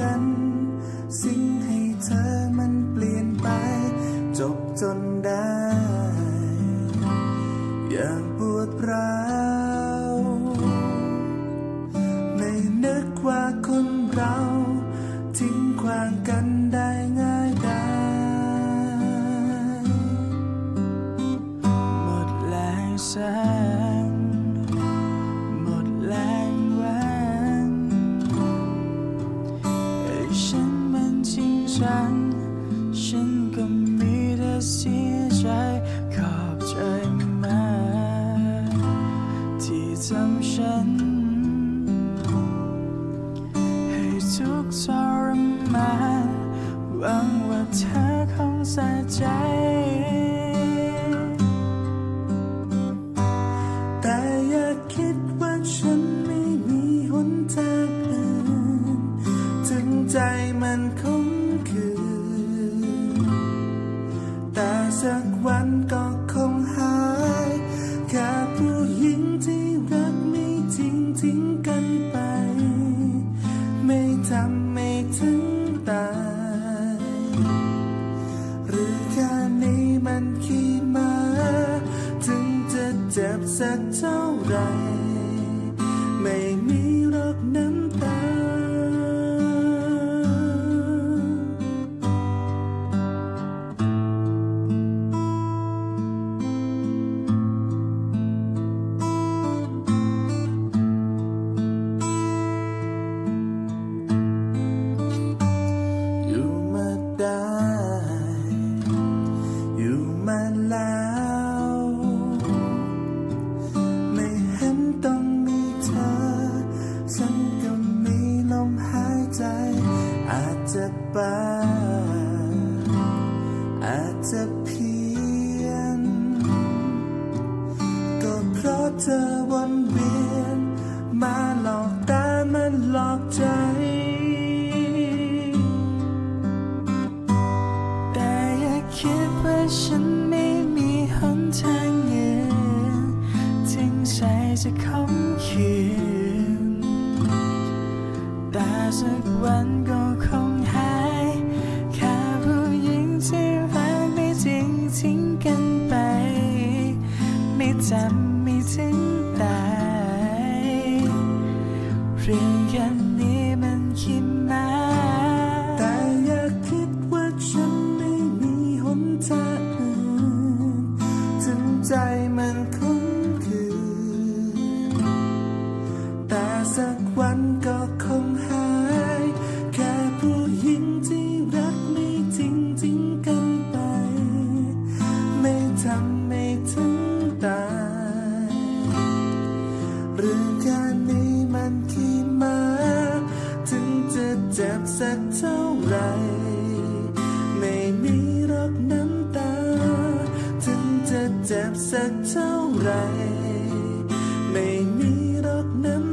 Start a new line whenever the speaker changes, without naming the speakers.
กัน สิ่งให้เธอมันเปลี่ยนไป จบจนได้ อย่างปวดร้าว
ฉัน ฉันก็มีแต่เสียใจขอบใจมากที่ทำฉัน ให้ทุกข์ทรมานหวังว่าเธอคงสะใจ
สัก นต้องมีเธอ ฉันก็มีลมหายใจ อาจจะบ้าอาจจะเพี้ยน ก็เพราะเธอวนเวียน มาหลอกตามันหลอกใจ
แต่อย่าคิดว่าฉันไม่มีหนทางอื่นถึงใจ จะคมขืนแต่สักวันก็คงหาย แค่ผู้หญิงที่รักไม่จริงทิ้งกันไป ไม่จำไม่ถึงตายเรื่องแค่นี้มันคิดมา
สักเท่าไร ไม่มีรอกน้ำ